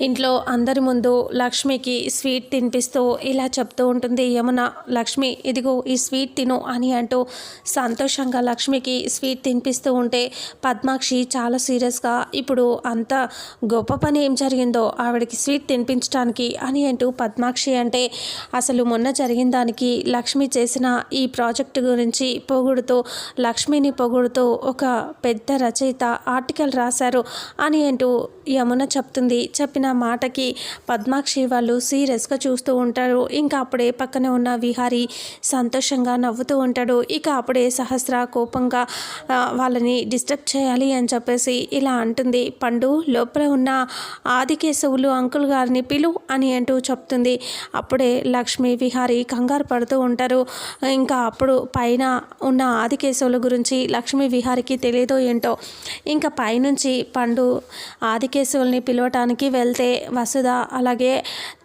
ఇంట్లో అందరి ముందు లక్ష్మికి స్వీట్ తినిపిస్తూ ఇలా చెప్తూ ఉంటుంది యమున లక్ష్మి ఇదిగో ఈ స్వీట్ తిను అని అంటూ సంతోషంగా లక్ష్మికి స్వీట్ తినిపిస్తూ ఉంటే పద్మాక్షి చాలా సీరియస్గా ఇప్పుడు అంత గొప్ప పని ఏం జరిగిందో ఆవిడకి స్వీట్ తినిపించడానికి అని అంటూ పద్మాక్షి అంటే అసలు మొన్న జరిగిన దానికి లక్ష్మి చేసిన ఈ ప్రాజెక్టు గురించి పొగుడుతూ లక్ష్మిని పొగుడుతూ ఒక పెద్ద రచయిత ఆర్టికల్ రాశారు అని అంటూ యమున చెప్తుంది. చెప్పిన మాటకి పద్మాక్షి వాళ్ళు సీరియస్గా చూస్తూ ఉంటారు. ఇంకా అప్పుడే పక్కనే ఉన్న విహారి సంతోషంగా నవ్వుతూ ఉంటాడు. ఇక అప్పుడే సహస్ర కోపంగా వాళ్ళని డిస్టర్బ్ చేయాలి అని చెప్పేసి ఇలా అంటుంది. పండు లోపల ఉన్న ఆదికేశవులు అంకుల్ గారిని పిలు అని అంటూ చెప్తుంది. అప్పుడే లక్ష్మి విహారి కంగారు పడుతూ ఉంటారు. ఇంకా అప్పుడు పైన ఉన్న ఆదికేశవుల గురించి లక్ష్మి విహారికి తెలియదో ఏంటో ఇంకా పైనుంచి పండు ఆదికేశవుల్ని పిలవటానికి వెళ్తే వసుధ అలాగే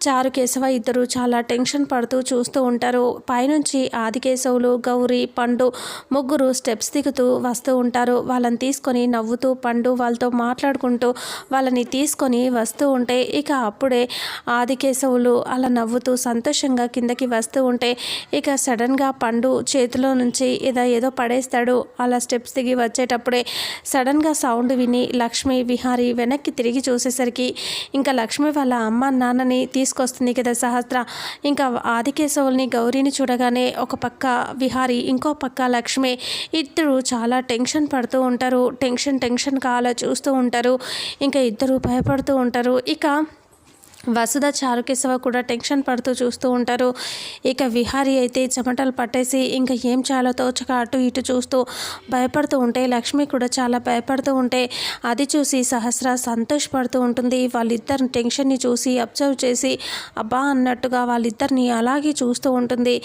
చారు కేశవ ఇద్దరు చాలా టెన్షన్ పడుతూ చూస్తూ ఉంటారు. పైనుంచి ఆదికేశవులు గౌరీ పండు ముగ్గురు స్టెప్స్ దిగుతూ వస్తూ ఉంటారు. వాళ్ళని తీసుకొని నవ్వుతూ పండు వాళ్ళతో మాట్లాడుకుంటూ వాళ్ళని తీసుకొని వస్తూ ఉంటే ఇక అప్పుడే ఆదికేశవులు అలా నవ్వుతూ సంతోషంగా కిందకి వస్తూ ఉంటే ఇక సడన్గా పండు చేతిలో నుంచి ఏదో ఏదో పడేస్తాడు. అలా స్టెప్స్ దిగి వచ్చేటప్పుడే సడన్గా సౌండ్ విని లక్ష్మి విహారి వెనక్కి తిరిగి చూసేసరికి ఇంకా లక్ష్మి వాళ్ళ అమ్మ నాన్నని తీసుకొస్తుంది కదా సహస్ర. ఇంకా ఆదికేశవుల్ని గౌరీని చూడగానే ఒక పక్క విహారి ఇంకో పక్క లక్ష్మి. ఇద్దరు చాలా టెన్షన్ పడుతూ ఉంటారు. టెన్షన్ టెన్షన్గా అలా చూస్తూ ఉంటారు. ఇంకా ఇద్దరు భయపడుతూ ఉంటారు. ఇక వసుధ చారుకేశవ కూడా టెన్షన్ పడుతూ చూస్తూ ఉంటారు. ఇక విహారీ అయితే చెమటలు పట్టేసి ఇంకా ఏం చేయాలో తోచక అటు ఇటు చూస్తూ భయపడుతూ ఉంటే లక్ష్మి కూడా చాలా భయపడుతూ ఉంటే అది చూసి సహస్ర సంతోషపడుతూ ఉంటుంది. వాళ్ళిద్దరిని టెన్షన్ని చూసి అబ్జర్వ్ చేసి అబ్బా అన్నట్టుగా వాళ్ళిద్దరిని అలాగే చూస్తూ ఉంటుంది.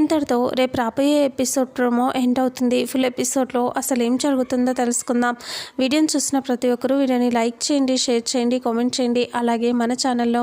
ఇంతటితో రేపు రాబోయే ఎపిసోడ్ ప్రోమో ఎండ్ అవుతుంది. ఫుల్ ఎపిసోడ్లో అసలు ఏం జరుగుతుందో తెలుసుకుందాం. వీడియోని చూసిన ప్రతి ఒక్కరూ వీడియోని లైక్ చేయండి షేర్ చేయండి కామెంట్ చేయండి. అలాగే మన ఛానల్లో